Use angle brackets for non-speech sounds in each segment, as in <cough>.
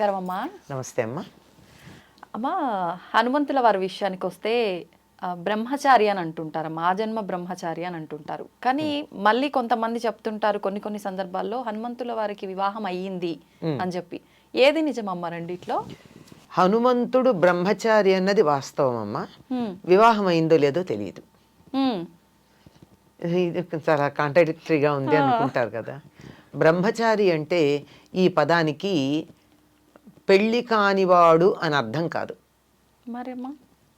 నమస్కారం అమ్మా. నమస్తే అమ్మా. అమ్మా హనుమంతుల వారి విషయానికి వస్తే బ్రహ్మచారి అని అంటుంటారు మా జన్మ బ్రహ్మచారి అని అంటుంటారు. కానీ మళ్ళీ కొంతమంది చెప్తుంటారు కొన్ని కొన్ని సందర్భాల్లో హనుమంతుల వారికి వివాహం అయ్యింది అని చెప్పి. ఏది నిజమమ్మా రెండిట్లో? హనుమంతుడు బ్రహ్మచారి అన్నది వాస్తవం అమ్మా. వివాహం అయిందో లేదో తెలియదు. ఇది చాలా కాంట్రడిక్టరీగా ఉంది అనుకుంటారు కదా. బ్రహ్మచారి అంటే ఈ పదానికి పెళ్ళి కానివాడు అని అర్థం కాదు.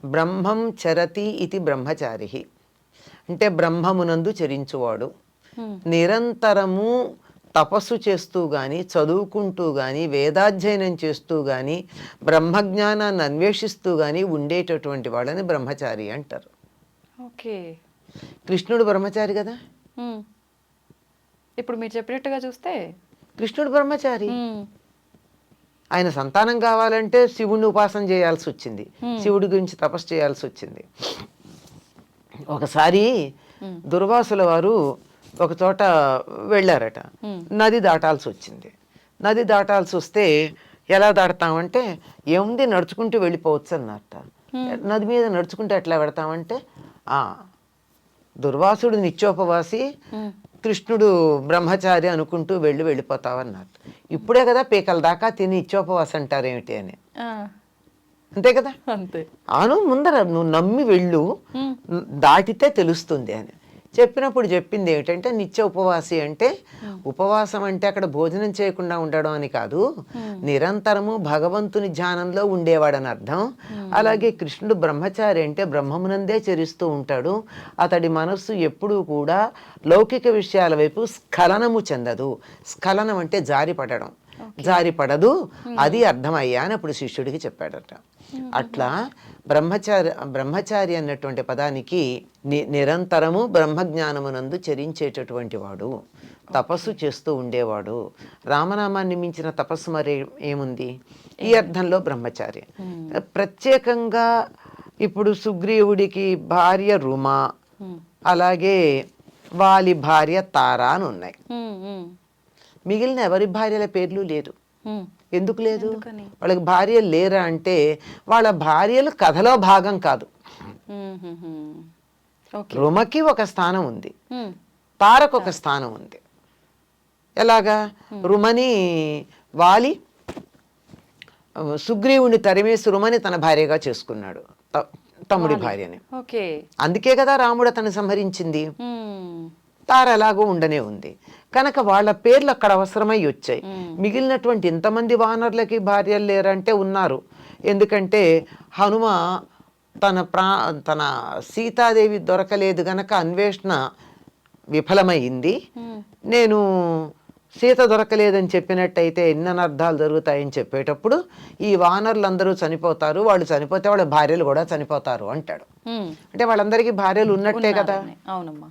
బ్రహ్మం చరతి ఇది బ్రహ్మచారి అంటే బ్రహ్మమునందు చరించువాడు. నిరంతరము తపస్సు చేస్తూ కానీ చదువుకుంటూ కానీ వేదాధ్యయనం చేస్తూ కానీ బ్రహ్మజ్ఞానాన్ని అన్వేషిస్తూ కానీ ఉండేటటువంటి వాళ్ళని బ్రహ్మచారి అంటారు. ఓకే. కృష్ణుడు బ్రహ్మచారి కదా. ఇప్పుడు మీరు చెప్పినట్టుగా చూస్తే? కృష్ణుడు బ్రహ్మచారి? హ్మ్. ఆయన సంతానం కావాలంటే శివుణ్ణి ఉపాసన చేయాల్సి వచ్చింది. శివుడి గురించి తపస్సు చేయాల్సి వచ్చింది. ఒకసారి దుర్వాసుల వారు ఒక చోట వెళ్ళారట. నది దాటాల్సి వచ్చింది. నది దాటాల్సి వస్తే ఎలా దాడతామంటే ఏముంది నడుచుకుంటూ వెళ్ళిపోవచ్చు అన్నట్ట నది మీద నడుచుకుంటూ ఎట్లా పెడతామంటే ఆ దుర్వాసుడు నిత్యోపవాసి కృష్ణుడు బ్రహ్మచారి అనుకుంటూ వెళ్ళి వెళ్ళిపోతావన్నారు ఇప్పుడే కదా పీకల దాకా తిని నిత్యోపవాసం అంటారేమిటి అని. అంతే కదా? అంతే. అను ముందర నువ్వు నమ్మి వెళ్ళు. దాటితే తెలుస్తుంది అని. చెప్పినప్పుడు చెప్పింది ఏమిటంటే నిత్య ఉపవాసి అంటే ఉపవాసం అంటే అక్కడ భోజనం చేయకుండా ఉండడం అని కాదు. నిరంతరము భగవంతుని ధ్యానంలో ఉండేవాడని అర్థం. అలాగే కృష్ణుడు బ్రహ్మచారి అంటే బ్రహ్మమునందే చరిస్తూ ఉంటాడు. అతడి మనస్సు ఎప్పుడూ కూడా లౌకిక విషయాల వైపు స్ఖలనము చెందదు. స్ఖలనం అంటే జారి పడడం జారి పడదు అది అర్థమయ్యా అని అప్పుడు శిష్యుడికి చెప్పాడట. అట్లా బ్రహ్మచారి బ్రహ్మచారి అన్నటువంటి పదానికి ని- నిరంతరము బ్రహ్మజ్ఞానమునందు చరించేటటువంటి వాడు తపస్సు చేస్తూ ఉండేవాడు. రామనామాన్ని మించిన తపస్సు మరి ఏముంది? ఈ అర్థంలో బ్రహ్మచారి. ప్రత్యేకంగా ఇప్పుడు సుగ్రీవుడికి భార్య రుమ అలాగే వాలి భార్య తార అని ఉన్నాయి. మిగిలిన ఎవరి భార్యల పేర్లు లేదు. ఎందుకు లేదు? వాళ్ళకి భార్యలు లేరా అంటే వాళ్ళ భార్యలు కథలో భాగం కాదు. రుమకి ఒక స్థానం ఉంది. తారకు ఒక స్థానం ఉంది. ఎలాగా? రుమని వాలి సుగ్రీవుని తరిమేసి రుమని తన భార్యగా చేసుకున్నాడు. తమ్ముడి భార్యని. అందుకే కదా రాముడు అతను సంహరించింది. తార ఎలాగో ఉండనే ఉంది. కనుక వాళ్ళ పేర్లు అక్కడ అవసరమై వచ్చాయి. మిగిలినటువంటి ఇంతమంది వానరులకి భార్యలు లేరంటే ఉన్నారు. ఎందుకంటే హనుమ తన ప్రా తన సీతాదేవి దొరకలేదు గనక అన్వేషణ విఫలమైంది. నేను సీత దొరకలేదని చెప్పినట్టయితే ఎన్ని అనర్థాలు జరుగుతాయని చెప్పేటప్పుడు ఈ వానరులందరూ చనిపోతారు వాళ్ళు చనిపోతే వాళ్ళ భార్యలు కూడా చనిపోతారు అంటాడు. అంటే వాళ్ళందరికీ భార్యలు ఉన్నట్టే కదా. అవునమ్మా?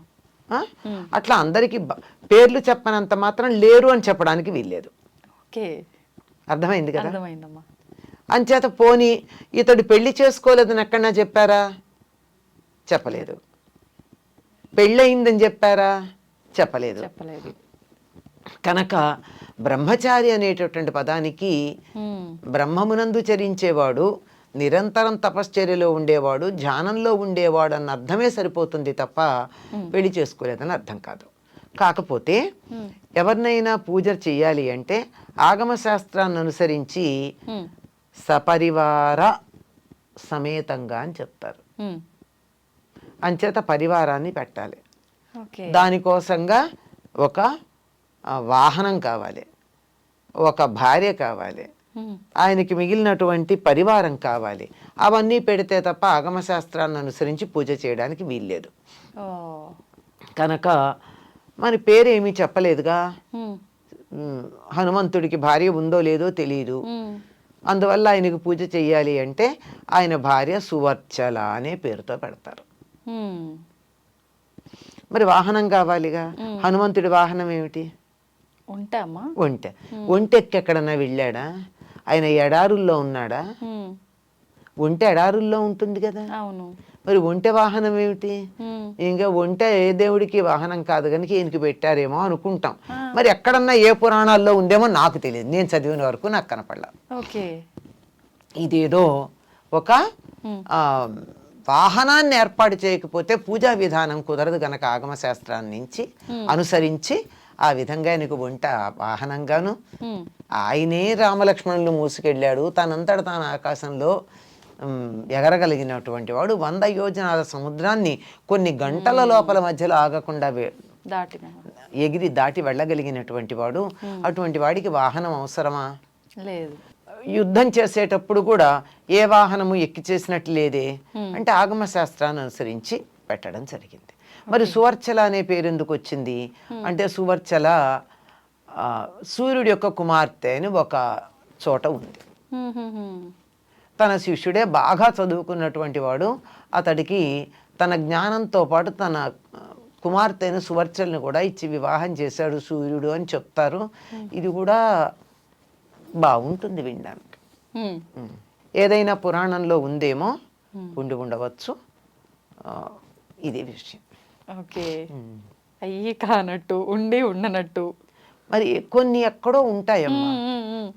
అట్లా అందరికీ పేర్లు చెప్పనంత మాత్రం లేరు అని చెప్పడానికి వీల్లేదు. ఓకే. అర్థమైంది కదా? అంచేత పోని ఇతడు పెళ్ళి చేసుకోలేదని ఎక్కడన్నా చెప్పారా? చెప్పలేదు. పెళ్ళయిందని చెప్పారా? చెప్పలేదు. కనుక బ్రహ్మచారి అనేటటువంటి పదానికి హ్మ్. బ్రహ్మమునందు చరించేవాడు నిరంతరం తపశ్చర్యలో ఉండేవాడు ధ్యానంలో ఉండేవాడు అన్న అర్థమే సరిపోతుంది తప్ప పెళ్ళి చేసుకోలేదని అర్థం కాదు. కాకపోతే ఎవరినైనా పూజ చెయ్యాలి అంటే ఆగమ శాస్త్రాన్ని అనుసరించి. సపరివార సమేతంగా అని చెప్తారు. అంచేత పరివారాన్ని పెట్టాలి. దానికోసంగా ఒక వాహనం కావాలి. ఒక భార్య కావాలి. ఆయనకి మిగిలినటువంటి పరివారం కావాలి. అవన్నీ పెడితే తప్ప ఆగమశాస్త్రాన్ని అనుసరించి పూజ చేయడానికి వీల్లేదు. కనుక మరి పేరేమీ చెప్పలేదుగా? హనుమంతుడికి భార్య ఉందో లేదో తెలియదు. అందువల్ల ఆయనకు పూజ చెయ్యాలి అంటే ఆయన భార్య సువర్చల అనే పేరుతో పెడతారు. మరి వాహనం కావాలిగా? హనుమంతుడి వాహనం ఏమిటి? ఒంటె ఒంటె. ఎక్కడన్నా వెళ్ళాడా? ఆయన ఎడారుల్లో ఉన్నాడా. ఒంటె ఎడారుల్లో ఉంటుంది కదా. అవును. మరి ఒంటె వాహనం ఏమిటి? ఇంకా ఒంటె ఏ దేవుడికి వాహనం కాదు కనుక ఈయనకి పెట్టారేమో అనుకుంటాం. మరి ఎక్కడన్నా ఏ పురాణాల్లో ఉందేమో నాకు తెలియదు. నేను చదివిన వరకు నాకు కనపడలా. ఓకే. ఇదేదో ఒక వాహనాన్ని ఏర్పాటు చేయకపోతే పూజా విధానం కుదరదు గనక ఆగమ శాస్త్రాన్ని నుంచి అనుసరించి ఆ విధంగా నీకు వంట వాహనంగాను. ఆయనే రామలక్ష్మణులు మూసుకెళ్ళాడు. తనంతట తాను ఆకాశంలో ఎగరగలిగినటువంటి వాడు. వంద యోజనాల సముద్రాన్ని కొన్ని గంటల లోపల మధ్యలో ఆగకుండా ఎగిరి దాటి వెళ్ళగలిగినటువంటి వాడు. అటువంటి వాడికి వాహనం అవసరమా? లేదు. యుద్ధం చేసేటప్పుడు కూడా ఏ వాహనము ఎక్కి చేసినట్టు లేదే అంటే ఆగమ శాస్త్రాన్ని అనుసరించి పెట్టడం జరిగింది. మరి సువర్చల అనే పేరు ఎందుకు వచ్చింది? అంటే సువర్చల సూర్యుడి యొక్క కుమార్తె అని ఒక చోట ఉంది. తన శిష్యుడే బాగా చదువుకున్నటువంటి వాడు. అతడికి తన జ్ఞానంతో పాటు తన కుమార్తెను సువర్చల్ని కూడా ఇచ్చి వివాహం చేశాడు సూర్యుడు అని చెప్తారు. ఇది కూడా బాగుంటుంది వినడానికి. ఏదైనా పురాణంలో ఉందేమో ఉండి ఉండవచ్చు. ఇది విషయం. ఓకే. అయ్యి కానట్టు ఉండి ఉండనట్టు. మరి కొన్ని ఎక్కడో ఉంటాయమ్మా.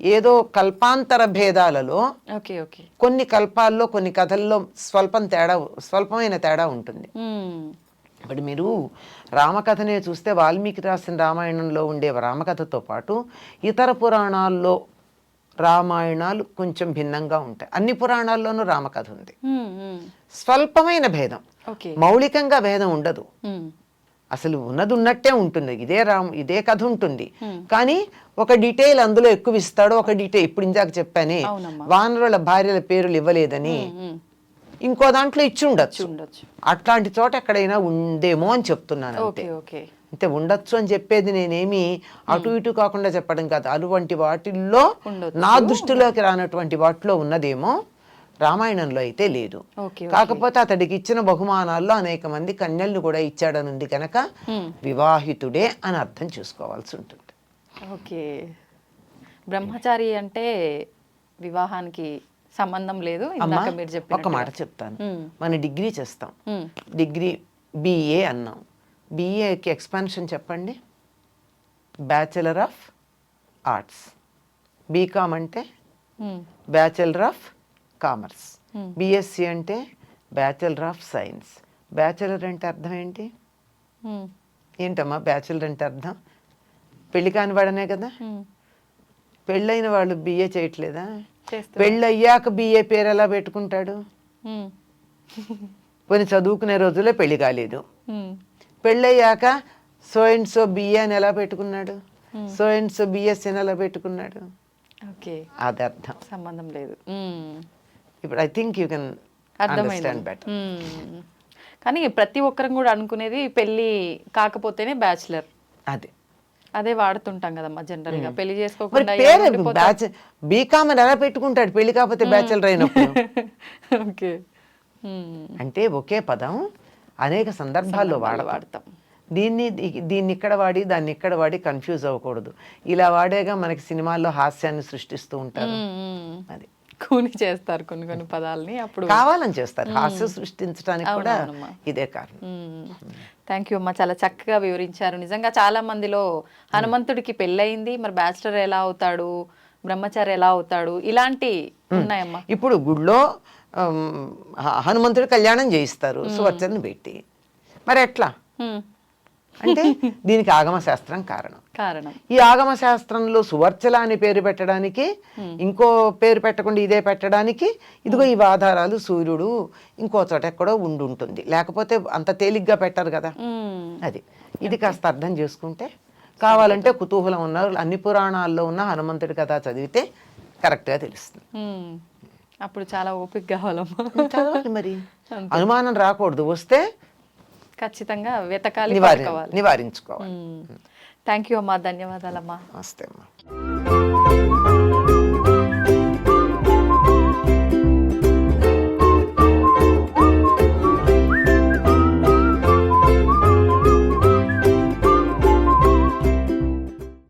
ఏదో కల్పాంతర భేదాలలో ఓకే ఓకే. కొన్ని కల్పాల్లో కొన్ని కథల్లో స్వల్పం తేడా స్వల్పమైన తేడా ఉంటుంది. ఇప్పుడు మీరు రామకథనే చూస్తే వాల్మీకి రాసిన రామాయణంలో ఉండే రామకథతో పాటు ఇతర పురాణాల్లో రామాయణాలు కొంచెం భిన్నంగా ఉంటాయి. అన్ని పురాణాల్లోనూ రామకథ ఉంది. స్వల్పమైన భేదం. మౌలికంగా భేదం ఉండదు. అసలు ఉన్నది ఉన్నట్టే ఉంటుంది. ఇదే రామ్ ఇదే కథ ఉంటుంది. కానీ ఒక డీటెయిల్ అందులో ఎక్కువ ఇస్తాడు ఒక డీటెయిల్ ఇప్పుడు ఇందాక చెప్పానే. వానరుల భార్యల పేర్లు ఇవ్వలేదని ఇంకో దాంట్లో ఇచ్చి ఉండొచ్చు. అట్లాంటి చోట ఎక్కడైనా ఉందేమో అని చెప్తున్నాను అంతే. Okay okay. అంటే ఉండొచ్చు అని చెప్పేది నేనేమి అటు ఇటు కాకుండా చెప్పడం కాదు. అటువంటి వాటిల్లో. నా దృష్టిలోకి రానటువంటి వాటిలో ఉన్నదేమో రామాయణంలో అయితే లేదు. కాకపోతే అతడికి ఇచ్చిన బహుమానాల్లో అనేక మంది కన్యల్ని కూడా ఇచ్చాడనుంది కనుక. వివాహితుడే అని అర్థం చేసుకోవాల్సి ఉంటుంది. ఓకే. బ్రహ్మచారి అంటే వివాహానికి సంబంధం లేదు మీరు ఒక చెప్పిన మాట చెప్తాను. మన డిగ్రీ చేస్తాం. డిగ్రీ బిఏ అన్నాం. బిఏకి ఎక్స్పాన్షన్ చెప్పండి. Bachelor of arts. B Com అంటే bachelor of commerce. B Sc అంటే బ్యాచిలర్ ఆఫ్ సైన్స్ బ్యాచిలర్ అంటే అర్థం ఏంటి? ఏంటమ్మా బ్యాచిలర్ అంటే అర్థం? పెళ్ళి కాని వాడనే కదా? పెళ్ళైన వాళ్ళు బిఏ చేయట్లేదా? చేస్తారు. పెళ్ళి అయ్యాక బిఏ పేరు ఎలా పెట్టుకుంటాడు? కొన్ని చదువుకునే రోజుల్లో పెళ్ళి కాలేదు. పెళ్ళయ్యాక సో అండ్ సో బిఏ అని ఎలా పెట్టుకున్నాడు? సో అండ్ సో బిఎస్సి అని ఎలా పెట్టుకున్నాడు? ఓకే అది అర్థం. సంబంధం లేదు. ఇప్పుడు I think you can understand better. కానీ ప్రతి ఒక్కరం కూడా అనుకునేది పెళ్ళి కాకపోతేనే బ్యాచులర్. అది. అదే వాడుతుంటాం కదమ్మా జనరల్గా పెళ్ళి చేసుకోకుండా బీకామ్ అని ఎలా పెట్టుకుంటాడు? పెళ్ళి కాకపోతే బ్యాచులర్ అయినప్పుడు? <laughs> ఓకే. అంటే ఒకే పదం అనేక సందర్భాల్లో వాడతాం. వాడతాం. దీన్ని దీన్ని ఇక్కడ వాడి దాన్ని ఇక్కడ వాడి కన్ఫ్యూజ్ అవ్వకూడదు. ఇలా వాడేగా మనకి సినిమాల్లో హాస్యాన్ని సృష్టిస్తూ ఉంటారు. అది. కూని చేస్తారు కొన్ని కొన్ని పదాలని. అప్పుడు కావాలని చేస్తారు. హాస్యం సృష్టించడానికి కూడా. ఇదే కారణం. థ్యాంక్ యూ అమ్మా. చాలా చక్కగా వివరించారు. నిజంగా చాలా మందిలో హనుమంతుడికి పెళ్ళయింది మరి బ్యాచిలర్ ఎలా అవుతాడు బ్రహ్మచారి ఎలా అవుతాడు ఇలాంటి ఉన్నాయమ్మా. ఇప్పుడు హ- హనుమంతుడి కళ్యాణం చేయిస్తారు సువర్చని పెట్టి మరి ఎట్లా. అంటే దీనికి ఆగమ శాస్త్రం కారణం. కారణం. ఈ ఆగమ శాస్త్రంలో సువర్చల అని పేరు పెట్టడానికి ఇంకో పేరు పెట్టకుండా ఇదే పెట్టడానికి ఇదిగో ఈ ఆధారాలు సూర్యుడు ఇంకో చోట ఎక్కడో ఉండి ఉంటుంది లేకపోతే అంత తేలిగ్గా పెట్టరు కదా. అది. ఇది కాస్త అర్థం చేసుకుంటే కావాలంటే కుతూహలం ఉన్నారు అన్ని పురాణాల్లో ఉన్న హనుమంతుడి కథ చదివితే కరెక్ట్గా తెలుస్తుంది. అప్పుడు చాలా ఓపిక కావాలమ్మా. చదవాలి మరి. అనుమానం రాకూడదు. వస్తే ఖచ్చితంగా వెతకాలి నివారించుకోవాలి. థ్యాంక్ యూ అమ్మా. ధన్యవాదాలమ్మా. నమస్తే అమ్మా.